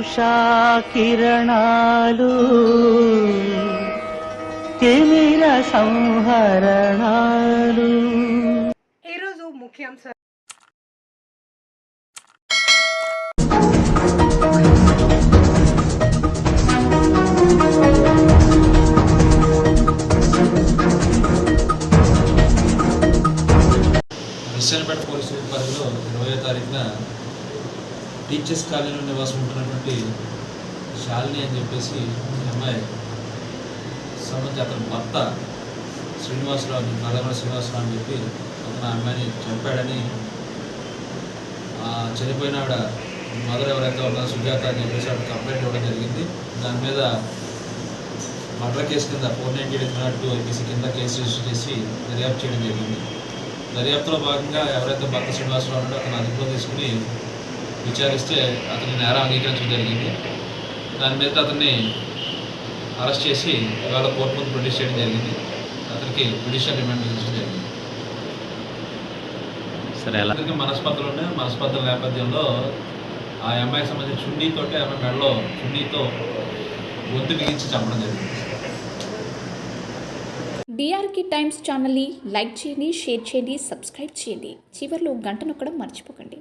ఉషా కిరణాలు తిమిర సంహరణాలు. ఈరోజు ముఖ్యాంశాలు విశాఖపేట పోలీసు పరిధిలో ఇరవై తారీఖున టీచర్స్ కాలనీలో నివాసం ఉంటున్నటువంటి శాలిని అని చెప్పేసి ఈ అమ్మాయి సంబంధించి అతని భర్త శ్రీనివాసరావు నల్లమల శ్రీనివాసరావు అని చెప్పి అతను ఆ అమ్మాయిని చంపాడని చనిపోయిన ఆవిడ మదర్ ఎవరైతే ఉన్నారో సుజాత అని చెప్పేసి ఆవిడ కంప్లైంట్ ఇవ్వడం జరిగింది. దాని మీద మర్డర్ కేసు కింద four ninety eight not two IPC కింద కేసు రిజిస్టర్ చేసి దర్యాప్తు చేయడం జరిగింది. దర్యాప్తులో భాగంగా ఎవరైతే భర్త శ్రీనివాసరావు ఉన్నాడో అతను అదుపులో తీసుకుని విచారిస్తే అతని నేరం అంగీకరించడం జరిగింది. దాని మీద అతన్ని అరెస్ట్ చేసి ఇవాళ కోర్టు ముందు ప్రొడ్యూస్ చేయడం జరిగింది. అతనికి జ్యుడిషియల్ రిమాండ్ విధించడం జరిగింది. సరే అతనికి మనస్పర్ధలు ఉన్నాయి మనస్పర్ధల నేపథ్యంలో ఆ అమ్మాయికి సంబంధించిన చున్నీతోటి ఆమె మెడలో చున్నీతో గొంతు బిగించి చంపడం జరిగింది. డిఆర్కి టైమ్స్ ఛానల్ని లైక్ చేయండి షేర్ చేయండి సబ్స్క్రైబ్ చేయండి. చివర్లో గంట నొక్కడం మర్చిపోకండి.